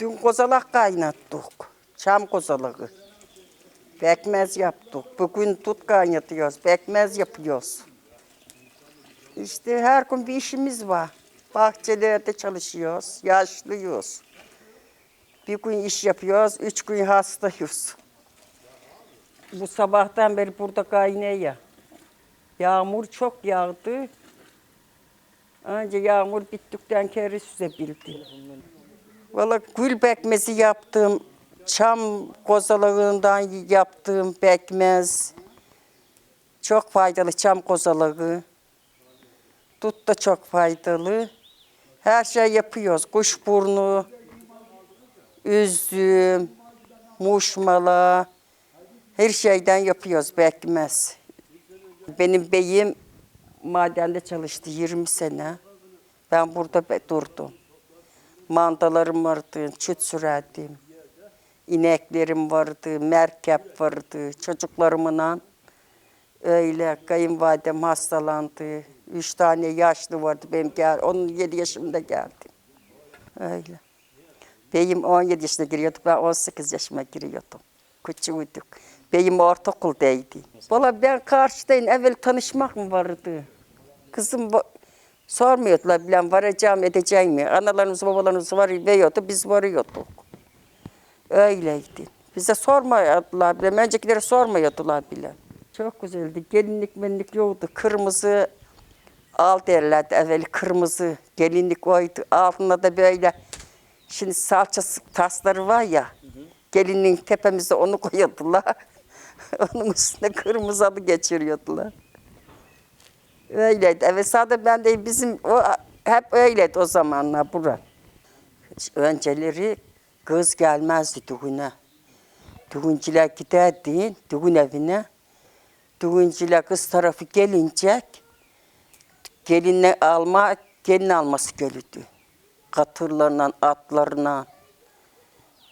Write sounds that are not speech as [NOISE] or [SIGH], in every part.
Dün kozalak kaynattık. Çam kozalağı. Pekmez yaptık. Bugün tut kaynatıyoruz. Pekmez yapıyoruz. İşte her gün bir işimiz var. Bahçelerde çalışıyoruz. Yaşlıyız. Bir gün iş yapıyoruz. Üç gün hastayız. Bu sabahtan beri burada kaynıyor. Yağmur çok yağdı. Önce yağmur bittikten kere süzebildi. Valla gül pekmezi yaptım. Çam kozalağından yaptığım pekmez. Çok faydalı çam kozalağı. Dut da çok faydalı. Her şey yapıyoruz. Kuşburnu, üzüm, muşmala. Her şeyden yapıyoruz pekmez. Benim beyim madende çalıştı 20 sene. Ben burada durdum. Mandalarım vardı, çüt sürerdim. İneklerim vardı, merkep vardı. Çocuklarımla öyle kayınvalidem hastalandı. Üç tane yaşlı vardı benim gel, onun yedi yaşımda geldim. Öyle. Beyim 17 yaşına giriyordu, ben 18 yaşıma giriyordum. Küçüğüydük. Beyim ortaokuldaydı. Valla ben karşıdayım, evvel tanışmak mı vardı? Kızım sormuyordular bilen varacağım edeceğim mi? Analarımız babalarımız var veriyordu, biz varıyorduk. Öyleydi. Bize sormadılar bile, öncekilere sormuyordular bile. Çok güzeldi. Gelinlik menlik yoktu. Kırmızı al derlerdi evvel kırmızı gelinlik oydu. Altında da böyle şimdi salça tasları var ya. Gelinin tepemizde onu koyuyordular. [LAUGHS] Onun üstüne kırmızı adı geçiriyordular. Öyleydi. Evet sadece ben de bizim o hep öyleydi o zamanlar bura. Önceleri kız gelmezdi düğüne. Düğüncüler giderdi düğün evine. Düğüncüler kız tarafı gelince gelinle alma, gelin alması gelirdi. Katırlarla, atlarına.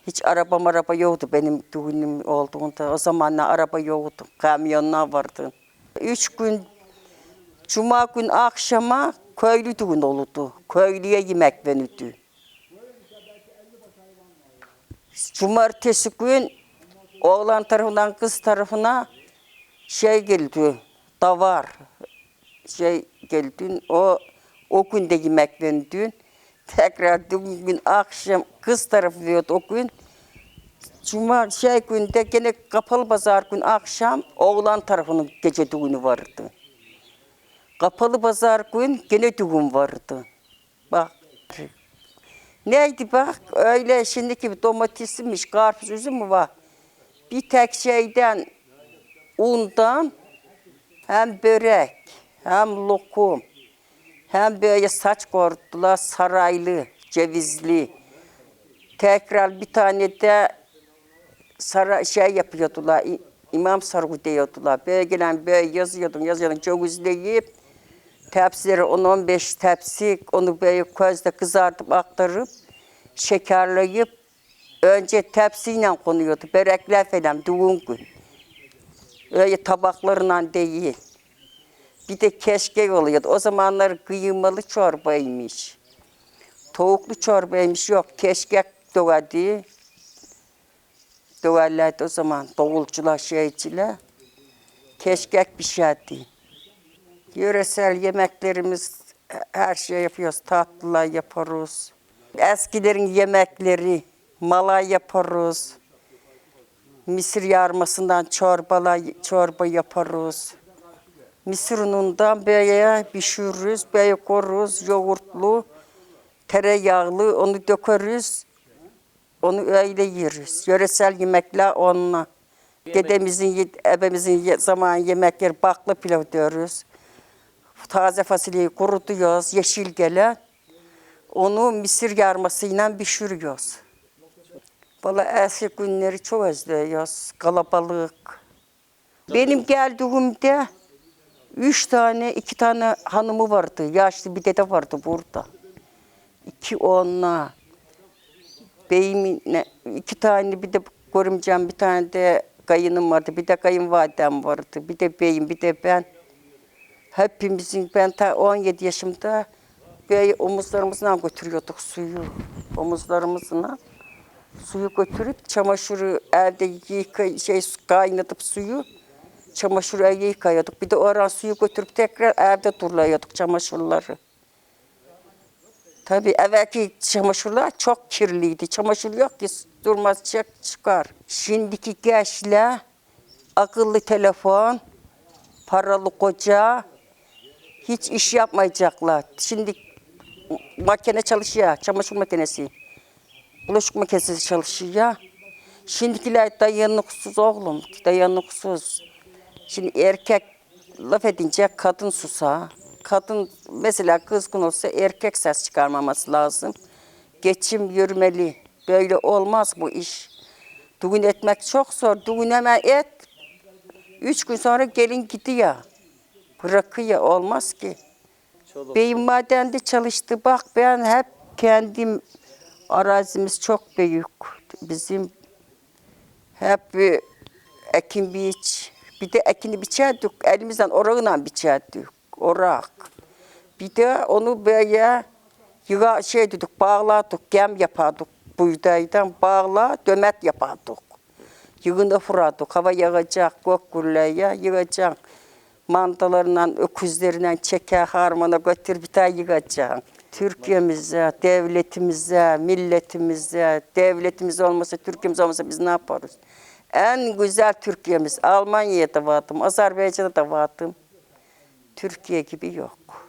Hiç araba maraba yoktu benim düğünüm olduğunda. O zamanlar araba yoktu. Kamyonlar vardı. Üç gün, cuma gün akşama köylü düğün olurdu. Köylüye yemek verirdi. Cumartesi gün oğlan tarafından kız tarafına şey geldi, davar şey geldi. O o günde yemek verildi. Tekrar düğün gün akşam kız tarafı veriyordu o gün. Cuma şey günde gene kapalı pazar gün akşam oğlan tarafının gece düğünü vardı. Kapalı pazar gün gene düğün vardı. Bak. Neydi bak öyle şimdiki domatesmiş, karpuz üzüm mü var? Bir tek şeyden undan hem börek hem lokum hem böyle saç kordular saraylı, cevizli. Tekrar bir tane de saray şey yapıyordular. İmam sargı diyordular. Böyle gelen böyle yazıyordum, yazıyordum. Cevizleyip tepsileri 10-15 tepsi onu böyle közde kızartıp aktarıp şekerleyip önce tepsiyle konuyordu. Börekler falan düğün gün. Öyle tabaklarla değil. Bir de keşke oluyordu. O zamanlar kıymalı çorbaymış. Tavuklu çorbaymış yok. Keşkek döverdi. Döverlerdi o zaman davulcular, şeyciler. Keşkek pişerdi. Yöresel yemeklerimiz her şey yapıyoruz. Tatlılar yaparız. Eskilerin yemekleri, malay yaparız. Mısır yarmasından çorbalar, çorba yaparız. Mısır unundan böyle pişiririz, böyle koruruz, yoğurtlu, tereyağlı, onu dökeriz. Onu öyle yeriz. Yöresel yemekler onunla. Dedemizin, ye- ebemizin zaman yemekleri bakla pilav diyoruz. Taze fasulyeyi kurutuyoruz, yeşil gelen. Onu mısır yarmasıyla pişiriyoruz. Valla eski günleri çok özlüyoruz. Kalabalık. Benim geldiğimde üç tane, iki tane hanımı vardı. Yaşlı bir dede vardı burada. İki onunla. Beyimin iki tane bir de görümcem bir tane de kayınım vardı. Bir de kayınvalidem vardı. Bir de beyim bir de ben. Hepimizin ben ta 17 yaşımda böyle omuzlarımızla götürüyorduk suyu. Omuzlarımızla. Suyu götürüp çamaşırı evde yıka, şey kaynatıp suyu çamaşırı yıkayorduk. Bir de oradan suyu götürüp tekrar evde durlayıyorduk çamaşırları. Tabii evvelki çamaşırlar çok kirliydi. Çamaşır yok ki durmaz çık çıkar. Şimdiki gençler akıllı telefon, paralı koca hiç iş yapmayacaklar. Şimdi makine çalışıyor, çamaşır makinesi. Bulaşık makinesi çalışıyor. Şimdikiler dayanıksız oğlum, dayanıksız. Şimdi erkek laf edince kadın susa. Kadın mesela kızgın olsa erkek ses çıkarmaması lazım. Geçim yürümeli. Böyle olmaz bu iş. Düğün etmek çok zor. Düğün hemen et. Üç gün sonra gelin gidiyor. Bırakıyor. Olmaz ki. Beyim madende çalıştı. Bak ben hep kendim arazimiz çok büyük. Bizim hep ekin biç. Bir de ekini biçerdik. Elimizden orağıyla biçerdik. Orak. Bir de onu böyle yığa şey dedik, bağladık, gem yapardık buğdaydan bağla, dömet yapardık. Yığını fırladık, hava yağacak, gök gürleye yığacak. Mandalarla, öküzleriyle çeker harmana götür bir tane yığacak. Türkiye'mize, devletimize, milletimize, devletimiz olmasa, Türkiye'miz olmasa biz ne yaparız? En güzel Türkiye'miz. Almanya'da vardım, Azerbaycan'da da vardım. Türkiye gibi yok.